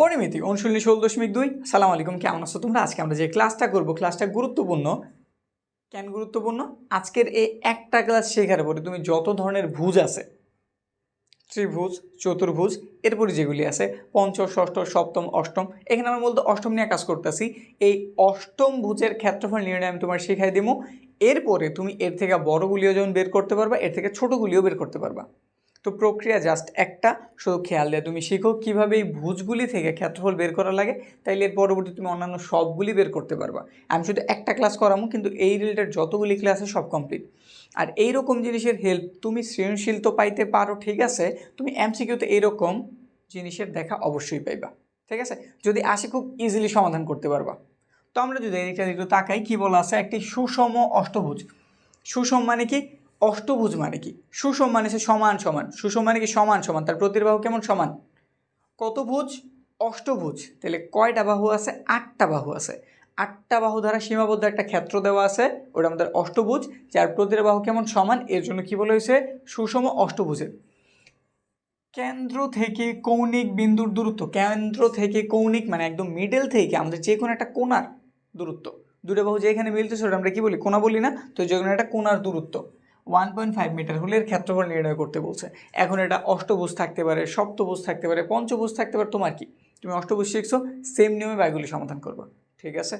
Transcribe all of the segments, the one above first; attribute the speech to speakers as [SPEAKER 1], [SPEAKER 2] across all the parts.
[SPEAKER 1] পরিমিতি অনুশীলনী ষোলো দশমিক দুই। সালাম আলাইকুম, কেমন আছো তোমরা? আজকে আমরা যে ক্লাসটা করব ক্লাসটা গুরুত্বপূর্ণ। কেন গুরুত্বপূর্ণ? আজকের এই একটা ক্লাস শেখার পরে তুমি যত ধরনের ভুজ আছে, ত্রিভুজ, চতুর্ভুজ এরপরে যেগুলি আছে পঞ্চ ষষ্ঠ, সপ্তম, অষ্টম, এখানে আমরা বলতে অষ্টম নিয়ে কাজ করতেছি। এই অষ্টম ভুজের ক্ষেত্রফল নির্ণয় আমি তোমার শেখাই দেবো এরপরে তুমি এর থেকে বড়গুলিও যেমন বের করতে পারবা, এর থেকে ছোটোগুলিও বের করতে পারবা। তো প্রক্রিয়া জাস্ট একটা। শুধু খেয়াল দেয় তুমি শিখো কীভাবে এই ভুজগুলি থেকে ক্ষেত্রফল বের করা লাগে, তাইলে এর পরবর্তী তুমি অন্যান্য সবগুলি বের করতে পারবা। আমি শুধু একটা ক্লাস করামো, কিন্তু এই রিলেটেড যতগুলি ক্লাস সব কমপ্লিট আর এই রকম জিনিসের হেল্প তুমি সৃজনশীল তো পাইতে পারো, ঠিক আছে? তুমি এমসিকিউতে এইরকম জিনিসের দেখা অবশ্যই পাইবা, ঠিক আছে? যদি আসে খুব ইজিলি সমাধান করতে পারবা। তো আমরা যদি এদিকটা একটু তাকাই, কী বলা আছে? একটি সুষম অষ্টভুজ। সুষম মানে কি? অষ্টভুজ মানে কি? সুষম মানে সে সমান সমান। সুষম মানে কি? সমান সমান। তার প্রতির্বাহু কেমন? সমান। কত ভুজ? অষ্টভুজ। তাহলে কয়টা বাহু আছে? আটটা বাহু আছে। আটটা বাহু দ্বারা সীমাবদ্ধ একটা ক্ষেত্র দেওয়া আছে, ওটা আমাদের অষ্টভুজ। যার প্রতির বাহু কেমন? সমান। এর জন্য কি বলা হয়েছে? সুষম অষ্টভুজের। কেন্দ্র থেকে কৌণিক বিন্দুর দূরত্ব। কেন্দ্র থেকে কৌণিক মানে একদম মিডল থেকে আমাদের যে কোনো একটা কোণার দূরত্ব। দুটো বাহু যেখানে মিলতেছে, ওটা আমরা কি বলি? কোণা বলি না? তো যে কোনো একটা কোণার দূরত্ব। ওয়ান পয়েন্ট ফাইভ মিটার হলে ক্ষেত্রফল নির্ণয় করতে বলছে। এখন এটা অষ্টভুজ থাকতে পারে, সপ্তভুজ থাকতে পারে, পঞ্চভুজ থাকতে পারে, তোমার কি? তুমি অষ্টভুজ শিখছো সেম নিয়মে বাইগুলি সমাধান করবা। ঠিক আছে?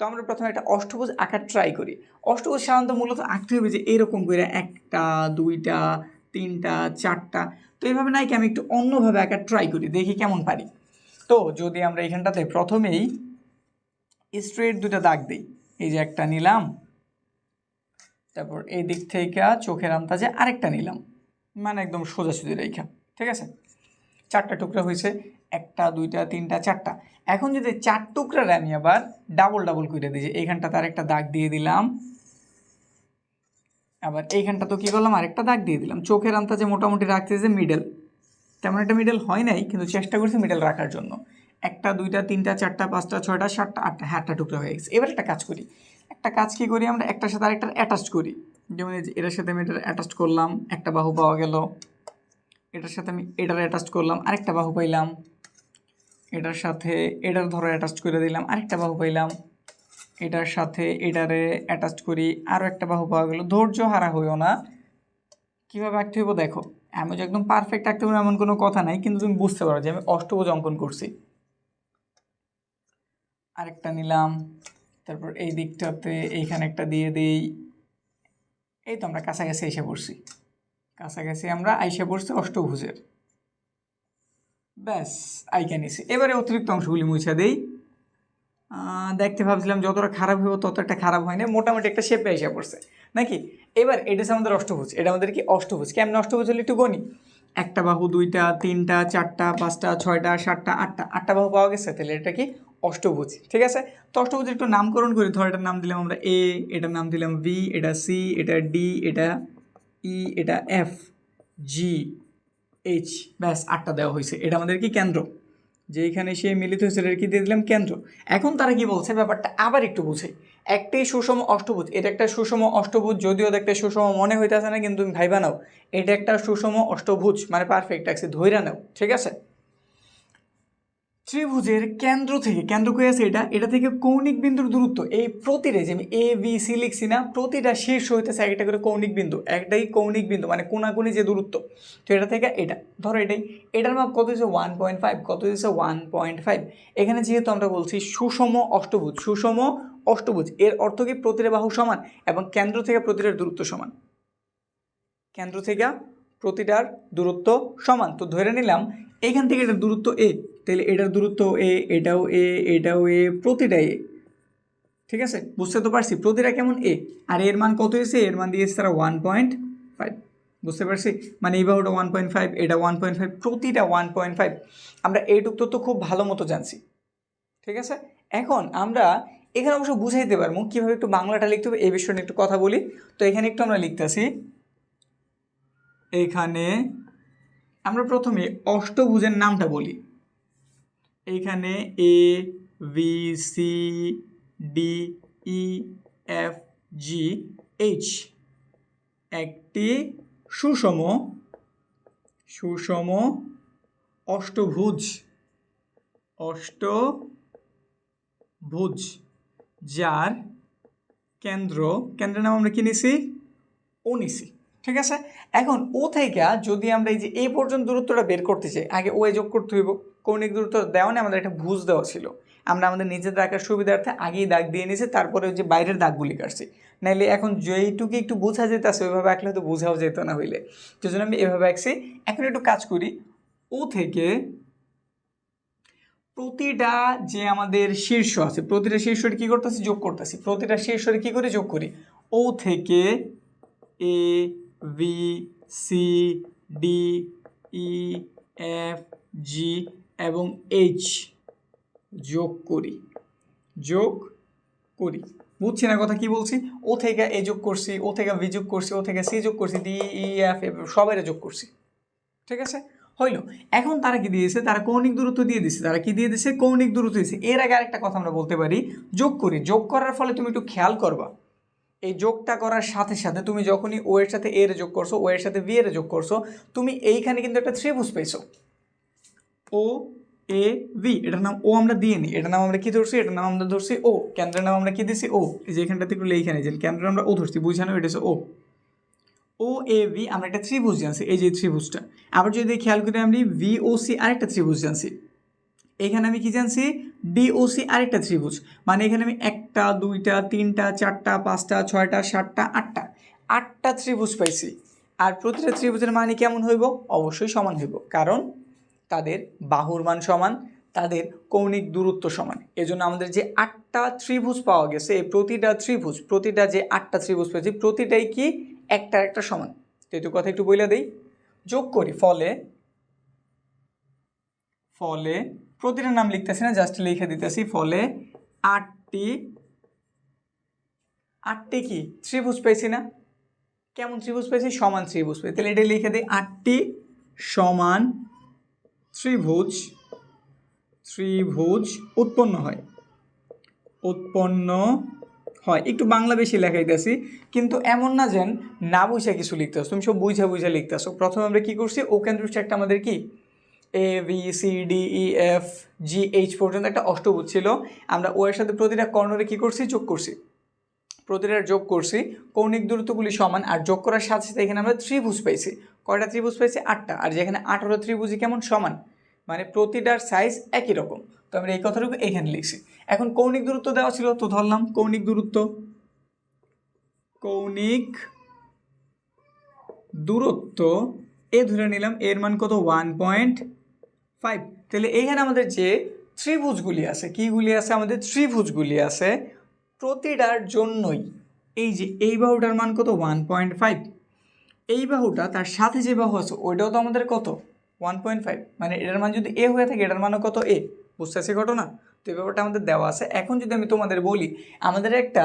[SPEAKER 1] তো আমরা প্রথমে একটা অষ্টভুজ আঁকার ট্রাই করি। অষ্টভুজ সাধারণত মূলত আঁকতে হবে যে এরকম করে একটা, দুইটা, তিনটা, চারটা। তো এইভাবে নাই কি আমি একটু অন্যভাবে আঁকার ট্রাই করি, দেখি কেমন পারি। তো যদি আমরা এখানটাতে প্রথমেই স্ট্রেট দুটা দাগ দিই, এই যে একটা নিলাম তারপর এই দিক থেকে চোখের আন্দাজে আরেকটা নিলাম। মানে একদম সোজাসুজি রেখা, ঠিক আছে? চারটা টুকরা হয়েছে, একটা, দুইটা, তিনটা, চারটা। এখন যদি চার টুকরার আমি আবার ডাবল ডাবল করে যে এইখানটা তার একটা দাগ দিয়ে দিলাম। আবার এইখানটা তো কী করলাম? আরেকটা দাগ দিয়ে দিলাম। চোখের আন্দাজে মোটামুটি রাখতেছে মিডল তেমন একটা মিডল হয় নাই, কিন্তু চেষ্টা করছি মিডল রাখার জন্য। একটা, দুইটা, তিনটা, চারটা, পাঁচটা, ছয়টা, সাতটা, আটটা হ্যাঁ আটটা টুকরা হয়ে গেছে। এবার একটা কাজ করি। একটা কাজ কি করি আমরা? একটার সাথে আরেকটা অ্যাটাচ করি। যেমন এটার সাথে আমি এটার অ্যাটাচ করলাম, একটা বাহু পাওয়া গেল। এটার সাথে আমি এটার অ্যাটাচ করলাম, আরেকটা বাহু পাইলাম। এটার সাথে এটার ধরো অ্যাটাচ করে দিলাম, আরেকটা বাহু পাইলাম। এটার সাথে এটারে অ্যাটাচ করি আরও একটা বাহু পাওয়া গেল। ধৈর্য হারা হইও না। কীভাবে আঁকতে হইব দেখো। আমি যে একদম পারফেক্ট আঁকতে পারব এমন কোনো কথা নাই, কিন্তু তুমি বুঝতে পারো যে আমি অষ্টভুজ অঙ্কন করছি। আরেকটা নিলাম। তারপর এই দিকটাতে এইখানে একটা দিয়ে দিই। এই তো আমরা কাছাকাছি এসে পড়ছি। কাছাকাছি আমরা আইসে পড়ছি অষ্টভুজের। ব্যাস আইকা নিছি। এবারে অতিরিক্ত অংশগুলি মুছে দেই। দেখতে ভাবছিলাম যতটা খারাপ হইব তত একটা খারাপ হয় না, মোটামুটি একটা শেপে এসে পড়ছে। নাকি? এবার এটা আমাদের অষ্টভুজ। এটা আমাদের কি অষ্টভুজ? কেমন অষ্টভুজ হলে একটু গণি একটা বাহু, দুইটা, তিনটা, চারটা, পাঁচটা, ছয়টা, সাতটা, আটটা। আটটা বাহু পাওয়া গেছে, তাহলে এটা কি অষ্টভুজ, ঠিক আছে? তো অষ্টভুজ একটু নামকরণ করি। ধর এটার নাম দিলাম আমরা এ এটার নাম দিলাম ভি এটা সি এটা ডি এটা ই এটা এফ জি এইচ ব্যাস, আটটা দেওয়া হয়েছে। এটা আমাদের কি কেন্দ্র? যেখানে সে মিলিত হয়েছে, এটা কি দিয়ে দিলাম? কেন্দ্র। এখন তারা কি বলছে? ব্যাপারটা আবার একটু বুঝে একটি সুষম অষ্টভুজ, এটা একটা সুষম অষ্টভুজ, যদিও দেখতে সুষম মনে হইতেছে না, কিন্তু তুমি ভাইবা নাও, এটা একটা সুষম অষ্টভুজ মানে পারফেক্ট আছে ধৈরা নাও, ঠিক আছে? ত্রিভুজের কেন্দ্র থেকে, কেন্দ্র কই আছে এটা? এটা থেকে কৌণিক বিন্দুর দূরত্ব, এই প্রতিটা যে আমি এ বি সি লিখছি না, প্রতিটা শীর্ষ হইতেছে একটা করে কৌণিক বিন্দু, একটাই কৌণিক বিন্দু মানে কোনাকুনি যে দূরত্ব। তো এটা থেকে এটা, ধরো এটাই। এটার মাপ কত হচ্ছে ওয়ান পয়েন্ট ফাইভ কত হচ্ছে ওয়ান পয়েন্ট ফাইভ এখানে যেহেতু আমরা বলছি সুষম অষ্টভুজ সুষম অষ্টভুজ, এর অর্থ কি? প্রতিটা বাহু সমান এবং কেন্দ্র থেকে প্রতিটার দূরত্ব সমান। কেন্দ্র থেকে প্রতিটার দূরত্ব সমান। তো ধরে নিলাম, এখান থেকে এটার দূরত্ব এ তাহলে এটার দূরত্ব এ, এটাও এ এটাও এ, প্রতিটা এ। ঠিক আছে? বুঝতে তো পারছি? প্রতিটা কেমন? এ। আর এর মান কত এসে এর মান দিয়েছে তারা ওয়ান পয়েন্ট ফাইভ বুঝতে পারছি? মানে এই বাহুটা ওয়ান পয়েন্ট ফাইভ এটা ওয়ান পয়েন্ট ফাইভ প্রতিটা ওয়ান পয়েন্ট ফাইভ আমরা এইটুক তো খুব ভালো মতো জানছি। ঠিক আছে? এখন আমরা এখানে অবশ্য বুঝাইতে পারব কীভাবে একটু বাংলাটা লিখতে হবে। এই বিষয়ে একটু কথা বলি। তো এখানে একটু আমরা লিখতেছি এখানে আমরা প্রথমে অষ্টভুজের নামটা বলি। এইখানে A B C D E F G H একটি সুষম সুষম অষ্টভুজ অষ্টভুজ, যার কেন্দ্র, কেন্দ্রের নাম আমরা কি নিছি? ও নিছি, ঠিক আছে? এখন ও থেকে যদি আমরা এই যে এ পর্যন্ত দূরত্বটা বের করতে চাই, আগে ও এ যোগ করতে হইব। কৌণিক দূরত্ব দেওয়া নেই, আমাদের একটা ভুজ দেওয়া ছিল। আমরা আমাদের নিজের রাখার সুবিধার্থে আগেই দাগ দিয়ে নিয়েছি, তারপরে যে বাইরের দাগগুলি কাটছি। নাইলে এখন যেইটুকু একটু বোঝা যেতেছে, ওইভাবে আঁকলে হয়তো বোঝাও যেত না হইলে। তো জন্য আমি এভাবে আঁকছি। এখন একটু কাজ করি। ও থেকে প্রতিটা যে আমাদের শীর্ষ আছে, প্রতিটা শীর্ষরে কী করতেছি? যোগ করতেছি। প্রতিটা শীর্ষরে কী করে? যোগ করি। ও থেকে A B C, D, E, F, G এবং এইচ যোগ করি। যোগ করি। বুঝছি না কথা কি বলছি? ও থেকে এ যোগ করছি, ও থেকে ভি যোগ করছি, ও থেকে সি যোগ করছি ডি ই এফ সবাই যোগ করছি। ঠিক আছে? হইল। এখন তারা কি দিয়েছে? তারা কৌণিক দূরত্ব দিয়ে দিছে তারা কি দিয়ে দিছে কৌণিক দূরত্ব দিয়েছে। এর আগে আরেকটা কথা আমরা বলতে পারি। যোগ করি। যোগ করার ফলে তুমি একটু খেয়াল করবা। এই যোগটা করার সাথে সাথে তুমি যখনই ও এর সাথে এর যোগ করছ ও এর সাথে ভি এর যোগ করছ, তুমি এইখানে কিন্তু একটা ত্রিভুজ পেয়েছ। ও এ ভি এটার নাম ও আমরা দিয়ে নিই। এটার নাম আমরা কি ধরছি? এটার নাম আমরা ধরছি ও কেন্দ্রের নাম আমরা কি দিছি? ও এই যে এখানটাতে একটু লেখানে যে কেন্দ্রের আমরা ও ধরছি। বুঝানো এটা হচ্ছে ও ও এ ভি আমরা একটা ত্রিভুজ জানছি। এই যে ত্রিভুজটা। আবার যদি খেয়াল করি আমি ভি ও সি আরেকটা ত্রিভুজ জানছি। এখানে আমি কি জানছি? ডিওসি আরেকটা ত্রিভুজ। মানে এখানে আমি একটা, দুইটা, তিনটা, চারটা, পাঁচটা, ছয়টা, সাতটা, আটটা। আটটা ত্রিভুজ পাইছি। আর প্রতিটা ত্রিভুজের মানে কেমন হইব? অবশ্যই সমান হইব। কারণ তাদের বাহুর মান সমান, তাদের কৌণিক দূরত্ব সমান। এজন্য আমাদের যে আটটা ত্রিভুজ পাওয়া গেছে, এই প্রতিটা ত্রিভুজ, প্রতিটা যে আটটা ত্রিভুজ পেয়েছি, প্রতিটাই কি একটা একটা সমান? তো কথা একটু বইলা দেই। যোগ করি, ফলে ফলে, প্রতিটা নাম লিখতেছি না জাস্ট লিখে দিতেছি, ফলে আটটি আটটি কি? ত্রিভুজ পেয়েছি না? কেমন ত্রিভুজ পেয়েছি? সমান ত্রিভুজ পেয়েছি। তাহলে এটা লিখে দিই, আটটি সমান ত্রিভুজ ত্রিভুজ উৎপন্ন হয়। উৎপন্ন হয়। একটু বাংলা বেশি লেখাইতেছি, কিন্তু এমন না যেন না বুঝে কিছু লিখতেছো, তুমি সব বুঝে বুঝে লিখতেছো। প্রথমে আমরা কি করছি? ও কেন্দ্র একটা আমাদের কি? A B C D E F G H পর্যন্ত একটা অষ্টভুজ ছিল। আমরা ও এর সাথে প্রতিটা কর্ণরে কী করছি? যোগ করছি। প্রতিটার যোগ করছি, কৌণিক দূরত্বগুলি সমান আর যোগ করার সাথে সাথে এখানে আমরা ত্রিভুজ পাইছি। কয়টা ত্রিভুজ পাইছি? আটটা। আর যেখানে আঠারো ত্রিভুজই কেমন? সমান। মানে প্রতিটার সাইজ একই রকম। তো আমরা এই কথাটুকু এখানে লিখছি। এখন কৌণিক দূরত্ব দেওয়া ছিল তো ধরলাম কৌণিক দূরত্ব। কৌণিক দূরত্ব, এ ধরে নিলাম এর মান কত? ওয়ান পয়েন্ট ফাইভ তাহলে এখানে আমাদের যে ত্রিভুজগুলি আছে, কীগুলি আছে? আমাদের ত্রিভুজগুলি আছে। প্রতিটার জন্যই। এই যে, এই বাহুটার মান কত? ওয়ান পয়েন্ট ফাইভ এই বাহুটা তার সাথে যে বাহু আছে, ওইটাও তো আমাদের কত? ওয়ান পয়েন্ট ফাইভ মানে এটার মান যদি এ হয়ে থাকে, এটার মানও কত? এ বুঝতে পারছি ঘটনা? তো এই ব্যাপারটা আমাদের দেওয়া আছে। এখন যদি আমি তোমাদের বলি, আমাদের একটা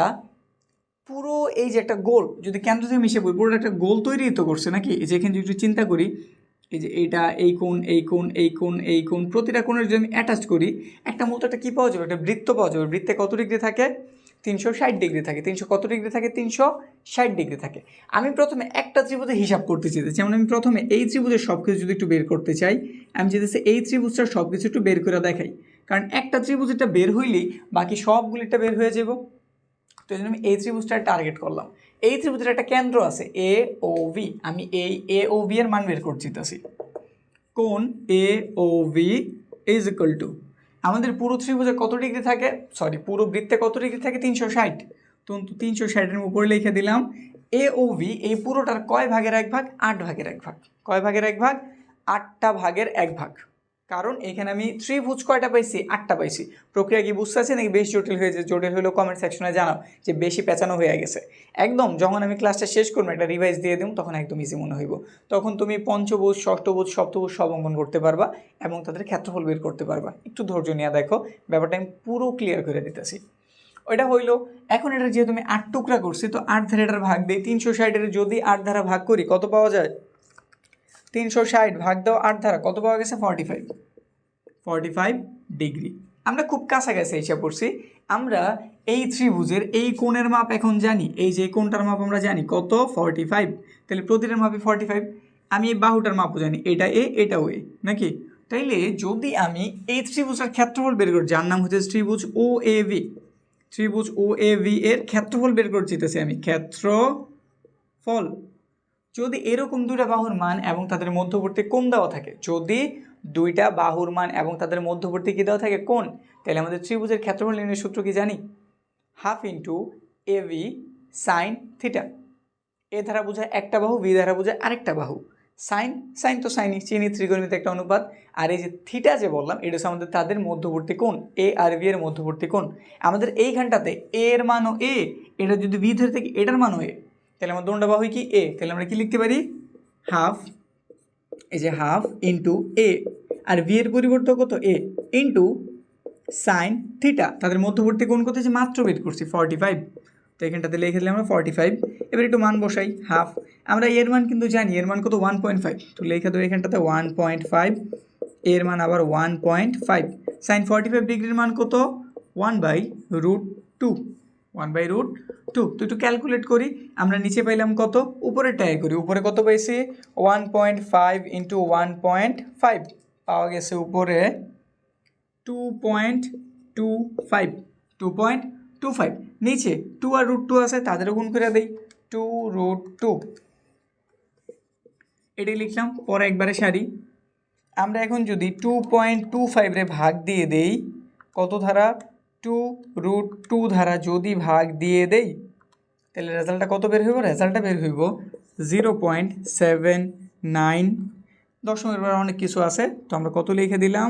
[SPEAKER 1] পুরো এই যে একটা গোল, যদি কেন্দ্র থেকে মিশে বই পুরো একটা গোল তৈরি তো করছে নাকি? এই যে এখানে যদি চিন্তা করি, এই যে এইটা এই কোণ এই কোণ এই কোণ এই কোণ, প্রতিটা কোণের যদি আমি অ্যাটাচ করি, একটা মূলত একটা কী পাওয়া যাবে? একটা বৃত্ত পাওয়া যাবে। বৃত্তে কত ডিগ্রি থাকে? তিনশো ষাট ডিগ্রি থাকে, তিনশো কত ডিগ্রি থাকে? তিনশো ষাট ডিগ্রি থাকে। আমি প্রথমে একটা ত্রিভুজের হিসাব করতে চেয়েছি যেমন আমি প্রথমে এই ত্রিভুজের সব কিছু যদি একটু বের করতে চাই, আমি যেতেছি এই ত্রিভুজটার সব কিছু একটু বের করে দেখাই। কারণ একটা ত্রিভুজটা বের হইলেই বাকি সবগুলিটা বের হয়ে যাব তো জন্য আমি এই ত্রিভুজটার টার্গেট করলাম। এই ত্রিভুজের একটা কেন্দ্র আছে এ ও ভি আমি এই এ ও ভি এর মান বের করতে চাইতেছি কোন? A O B is equal to আমাদের পুরো ত্রিভুজে কত ডিগ্রি থাকে? সরি পুরো বৃত্তে কত ডিগ্রি থাকে? তিনশো ষাট। তো তিনশো ষাটের উপরে লিখে দিলাম এ ও ভি এই পুরোটার কয় ভাগের এক ভাগ? আট ভাগের এক ভাগ। কয় ভাগের এক ভাগ? আটটা ভাগের এক ভাগ। কারণ এখানে আমি ত্রিভুজ কয়টা পাইছি? আটটা পাইছি। প্রক্রিয়া কি বুঝতে আছে নাকি বেশি জটিল হয়েছে? জটিল হলেও কমেন্ট সেকশনে জানাও যে বেশি পেঁচানো হয়ে গেছে। একদম যখন আমি ক্লাসটা শেষ করব, একটা রিভাইজ দিয়ে দিম তখন একদম ইজি মনে হইব। তখন তুমি পঞ্চভুজ, ষষ্ঠভুজ, সপ্তভুজ সব অঙ্কন করতে পারবা এবং তাদের ক্ষেত্রফল বের করতে পারবা। একটু ধৈর্য নিয়ে দেখো, ব্যাপারটা আমি পুরো ক্লিয়ার করে দিতেছি। ওইটা হইল, এখন এটা যেহেতু আমি আট টুকরা করছি, তো আট ধারে এটার ভাগ দিই। তিনশো ষাটের যদি আট ধারা ভাগ করি, কত পাওয়া যায়? তিনশো ষাট ভাগ দাও, আট ধারা, কত পাওয়া গেছে? Forty five forty five degree আমরা খুব কাছাকাছি হিসাব করছি আমরা এই ত্রিভুজের এই কোণের মাপ এখন জানি। এই যে কোণটার মাপ আমরা জানি, কত? ফর্টি ফাইভ তাহলে প্রতিটার মাপে ফর্টি ফাইভ আমি এই বাহুটার মাপও জানি, এটা এ এটাও এ, নাকি? তাইলে যদি আমি এই ত্রিভুজের ক্ষেত্রফল বের করি, যার নাম হচ্ছে ত্রিভুজ ও এ ভি। ত্রিভুজ ও এ ভি এর ক্ষেত্রফল বের করে যেতেছি আমি, ক্ষেত্রফল। যদি এরকম দুইটা বাহুর মান এবং তাদের মধ্যবর্তী কোণ দেওয়া থাকে, যদি দুইটা বাহুর মান এবং তাদের মধ্যবর্তী কী দেওয়া থাকে? কোণ। তাহলে আমাদের ত্রিভুজের ক্ষেত্রফল নির্ণয় সূত্র কি জানি? Half into B sine theta. A ধারা বোঝায় একটা বাহু বি ধারা বোঝায় আরেকটা বাহু। সাইন সাইন তো সাইনই চিনি ত্রিকোণমিতি একটা অনুপাত। আর এই যে থিটা যে বললাম, এটা হচ্ছে আমাদের তাদের মধ্যবর্তী কোণ, এ আর বি এর মধ্যবর্তী কোণ। আমাদের এইখানটাতে এ এর মানও এ, এটা যদি বি ধরে থাকি, এটার মানও এ। তাহলে আমার দোনটা বাহু কি এ তাহলে আমরা কি লিখতে পারি? হাফ, এই যে হাফ ইন্টু এ আর বি এর পরিবর্তে কত? এ ইন্টু সাইন থিটা তাদের মধ্যবর্তী কোন কত? হচ্ছে মাত্র বের করছি ফর্টি ফাইভ তো এখানটাতে লিখে দিলে আমরা ফর্টি ফাইভ এবার একটু মান বসাই, হাফ। আমরা এর মান কিন্তু জানি, এর মান কত? ওয়ান পয়েন্ট ফাইভ তো লেখা দেবো এখানটাতে ওয়ান পয়েন্ট ফাইভ এর মান আবার one point five sine forty five ডিগ্রির মান কত? One by root two one by root two তো একটু ক্যালকুলেট করি। আমরা নিচে পাইলাম কত? উপরে ট্রাই করি। উপরে কত পাইছি? One point five into one point five পাওয়া গেছে উপরে two point two five two point two five নিচে টু আর রুট টু আছে, তাদেরও গুণ করে দেই। টু রুট টু এটি লিখলাম, পরে একবারে সারি। আমরা এখন যদি টু পয়েন্ট টু ফাইভে ভাগ দিয়ে দেই, কত ধারা? টু রুট টু ধারা যদি ভাগ দিয়ে দেই, তাহলে রেজাল্টটা কত বের হইব? রেজাল্টটা বের হইব জিরো পয়েন্ট সেভেন নাইন। দশমের বার অনেক কিছু আছে, তো আমরা কত লিখে দিলাম?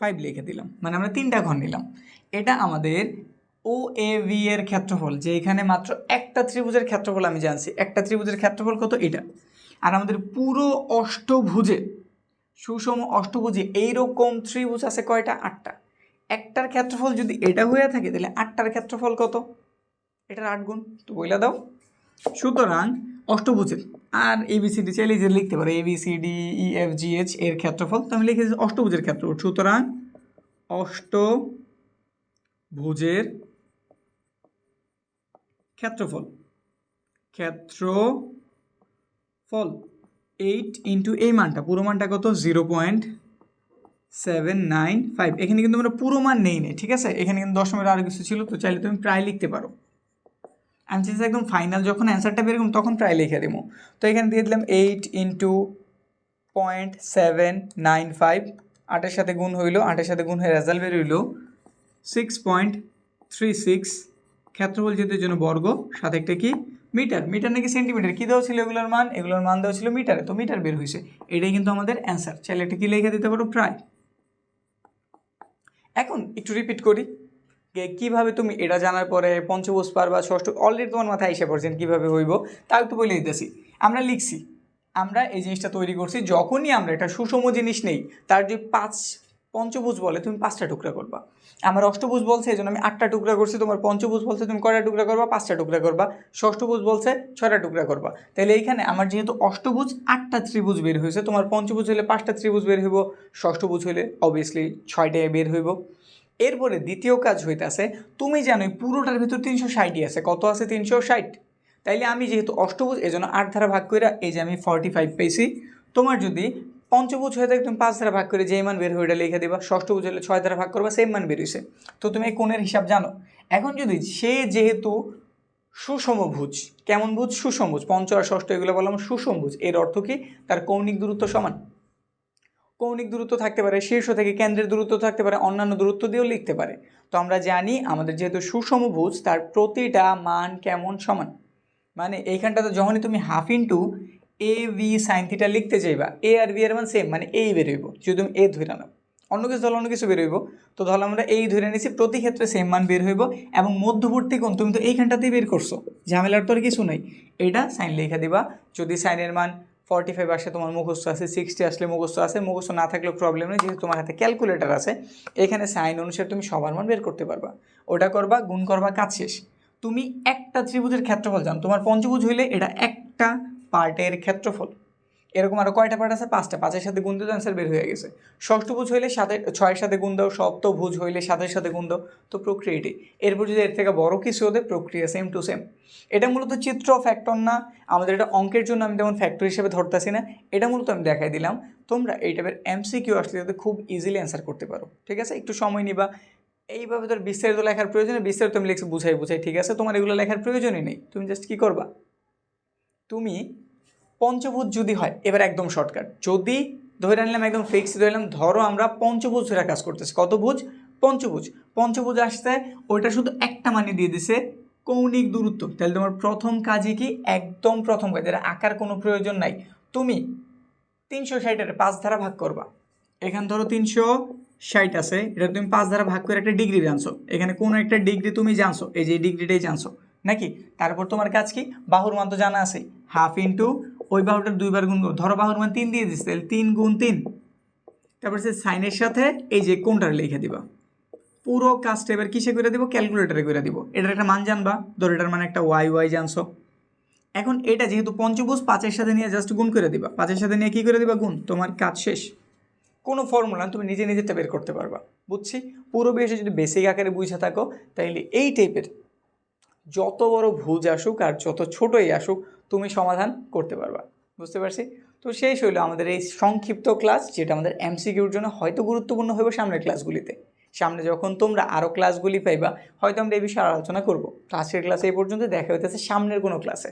[SPEAKER 1] ফাইভ লিখে দিলাম। মানে আমরা তিনটা ঘর নিলাম। এটা আমাদের ও এ ভি এর ক্ষেত্রফল, যে এখানে মাত্র একটা ত্রিভুজের ক্ষেত্রফল আমি জানছি। একটা ত্রিভুজের ক্ষেত্রফল কত? এটা। আর আমাদের পুরো অষ্টভুজে, সুষম অষ্টভুজে এইরকম ত্রিভুজ আছে কয়টা? আটটা। একটার ক্ষেত্রফল যদি এটা হয়ে থাকে, তাহলে আটটার ক্ষেত্রফল কত? এটার আট গুণ তো বইলা দাও। সুতরাং, অষ্টভুজের, আর এবিসিডি চাইলে যে লিখতে পারো ABCD E F G H এর ক্ষেত্রফল, তো আমি লিখেছি অষ্টভুজের ক্ষেত্রফল। সুতরাং, অষ্টভুজের ক্ষেত্রফল ক্ষেত্রফল এইট ইন্টু এই মানটা, পুরো মানটা কত? Zero point seven nine five এখানে কিন্তু আমরা পুরো মান নেই নেই ঠিক আছে? এখানে কিন্তু দশমের আরও কিছু ছিল, তো চাইলে তুমি প্রায় লিখতে পারো। চাইছি একদম ফাইনাল যখন অ্যান্সারটা বেরোম তখন প্রায় লিখে দেবো। তো এখানে দিয়ে দিলাম eight into point seven nine five আটের সাথে গুণ হইল, আটের সাথে গুণ হয়ে রেজাল্ট বের হইল সিক্স পয়েন্ট থ্রি সিক্স ক্ষেত্রফল যেহেতু জন্য বর্গ, সাথে একটা কি? মিটার। মিটার নাকি সেন্টিমিটার কী দেওয়া ছিল এগুলোর মান? এগুলোর মান দেওয়া ছিল মিটারে, তো মিটার বের হয়েছে এটাই কিন্তু আমাদের অ্যান্সার চাইলে এটা কি লিখে দিতে পারো? প্রায়। এখন একটু রিপিট করি। কীভাবে তুমি এটা জানার পরে পঞ্চবোস বা ষষ্ঠ অলরেডি তোমার মাথায় এসে পড়ছেন কীভাবে হইব, তাও একটু বলে দিতেছি। আমরা লিখছি, আমরা এই জিনিসটা তৈরি করছি, যখনই আমরা এটা সুষম জিনিস নেই, তার যে পাঁচ পঞ্চভুজ বলে, তুমি পাঁচটা টুকরা করবা। আমার অষ্টভুজ বলছে, এই জন্য আমি আটটা টুকরা করছি, তোমার পঞ্চভুজ বলছে, তুমি কয়টা টুকরা করবা? পাঁচটা টুকরা করবা। ষষ্ঠভুজ বলছে, ছয়টা টুকরা করবা। তাহলে এইখানে আমার যেহেতু অষ্টভুজ, আটটা ত্রিভুজ বের হয়েছে, তোমার পঞ্চভুজ হলে পাঁচটা ত্রিভুজ বের হইব, ষষ্ঠভুজ হলে অবভিয়াসলি ছয়টায় বের হইব। এরপরে দ্বিতীয় কাজ হইতাছে, তুমি জানোই পুরোটার ভিতর তিনশো ষাটই আছে, কত আছে তিনশো ষাট? তাইলে আমি যেহেতু অষ্টভুজ, এই জন্য আট ধারা ভাগ করে এই যে আমি ফর্টি ফাইভ পেয়েছি। তোমার যদি পঞ্চভুজ হয়ে থাকে তুমি পাঁচ ধারা ভাগ করে যে মান বের হয়ে ওটা লিখে দিবা ষষ্ঠভুজ হলে ছয় ধারা ভাগ করবা সেম মান বেরিয়েছে তো তুমি এই কোণের হিসাব জানো? এখন যদি সে যেহেতু সুষমভুজ কেমন ভুজ? সুষমভুজ পঞ্চ আর ষষ্ঠ এগুলো বললাম সুষমভুজ এর অর্থ কি? তার কৌণিক দূরত্ব সমান। কৌণিক দূরত্ব থাকতে পারে শীর্ষ থেকে কেন্দ্রের দূরত্ব থাকতে পারে, অন্যান্য দূরত্ব দিয়েও লিখতে পারে। তো আমরা জানি আমাদের যেহেতু সুষমভুজ তার প্রতিটা মান কেমন সমান? মানে এইখানটাতে যখনই তুমি half into A B sine theta লিখতে চাইবা এ আর বি এর মান সেম মানে এই বেরোইব, যদি তুমি এ ধরে নাও। অন্য কিছু ধরলে অন্য কিছু বেরোইব। তো ধরো আমরা এই ধরে নিছি, প্রতি ক্ষেত্রে সেম মান বের হইব, এবং মধ্যবর্তী কোণ তুমি তো এইখানটাতেই বের করছ, ঝামেলার তো আর কিছু নেই। এটা সাইন লিখে দিবা, যদি সাইনের মান ফর্টি ফাইভ আসে, তোমার মুখস্থ আছে সিক্সটি আসলে মুখস্থ আছে, মুখস্থ না থাকলেও প্রবলেম নেই, যেহেতু তোমার হাতে ক্যালকুলেটার আছে, এখানে সাইন অনুসারে তুমি সবার মান বের করতে পারবা। ওটা করবা, গুণ করবা, কাজ শেষ। তুমি একটা ত্রিভুজের ক্ষেত্রফল জানো, তোমার পঞ্চভুজ হইলে এটা একটা পার্টের ক্ষেত্রফল। এরকম আরও কয়টা পার্ট আছে? পাঁচটা। পাঁচের সাথে গুণ দিতে অ্যান্সার বের হয়ে গেছে। ষষ্ঠ ষষ্ঠভুজ হইলে সাথে ছয়ের সাথে গুণ দাও। সপ্তভুজ হইলে সাতের সাথে গুণ দাও। তো প্রক্রিয়া এটি এরপর যদি এর থেকে বড় কিছু হতে প্রক্রিয়া সেম টু সেম এটা মূলত চিত্র ফ্যাক্টর না? আমাদের এটা অঙ্কের জন্য আমি তেমন ফ্যাক্টর হিসেবে ধরতেছি না। এটা মূলত আমি দেখাই দিলাম। তোমরা এই টাইপের এমসিকিউ আসলে যাতে খুব ইজিলি অ্যান্সার করতে পারো। ঠিক আছে? একটু সময় নিবা। এইভাবে তোর বিস্তারিত লেখার প্রয়োজনে বিস্তারিত আমি লিখছি, বুঝাই বুঝাই। ঠিক আছে? তোমার এগুলো লেখার প্রয়োজনই নেই। তুমি জাস্ট কী করবা? তুমি পঞ্চভুজ যদি হয়, এবার একদম শর্টকাট যদি ধরে নিলাম, একদম ফিক্স ধরে নিলাম, ধরো আমরা পঞ্চভুজ ধরে কাজ করতেছি। কত ভুজ? পঞ্চভুজ। পঞ্চভুজ আসতে ওইটা শুধু একটা মানে দিয়ে দিছে কৌণিক দূরত্ব। তাহলে তোমার প্রথম কাজই কি? একদম প্রথম কাজ। এটা আঁকার কোনো প্রয়োজন নাই। তুমি তিনশো ষাটের পাঁচ ধারা ভাগ করবা। এখান ধরো তিনশো ষাট আছে। এটা তুমি পাঁচ ধারা ভাগ করে একটা ডিগ্রি জানছো। এখানে কোনো একটা ডিগ্রি তুমি জানছো। এই যে ডিগ্রিটাই জানছো। নাকি? তারপর তোমার কাজ কি? বাহুর মান তো জানা আছে হাফ ইন্টু ওই বাহুটার দুইবার গুণ। ধরো বাহুর মান তিন দিয়ে দিচ্ছে তাহলে তিন গুণ তিন। তারপর সে সাইনের সাথে এই যে কোনটার লিখে দিবা। পুরো কাজটা এবার কিসে করে দিব? ক্যালকুলেটারে করে দিব। এটার একটা মান জানবা। ধরো এটার মানে একটা ওয়াই ওয়াই জানছো। এখন এটা যেহেতু পঞ্চভুজ, পাঁচের সাথে নিয়ে জাস্ট গুণ করে দিবা। পাঁচের সাথে নিয়ে কী করে দিবা? গুণ। তোমার কাজ শেষ। কোনো ফর্মুলা তুমি নিজে নিজেরটা বের করতে পারবা। বুঝছি? পুরো বেশি যদি বেসিক আকারে বুঝে থাকো, তাইলে এই টাইপের যত বড় ভুজ আসুক আর যত ছোটই আসুক তুমি সমাধান করতে পারবা। বুঝতে পারছি? তো শেষ হইল আমাদের এই সংক্ষিপ্ত ক্লাস যেটা আমাদের এমসিকিউর জন্য হয়তো গুরুত্বপূর্ণ হইব সামনের ক্লাসগুলিতে সামনে যখন তোমরা আরও ক্লাসগুলি পাইবা, হয়তো আমরা এই বিষয়ে আলোচনা করব। তো আজকের ক্লাসে এই পর্যন্ত, দেখা হইতেছে সামনের কোনো ক্লাসে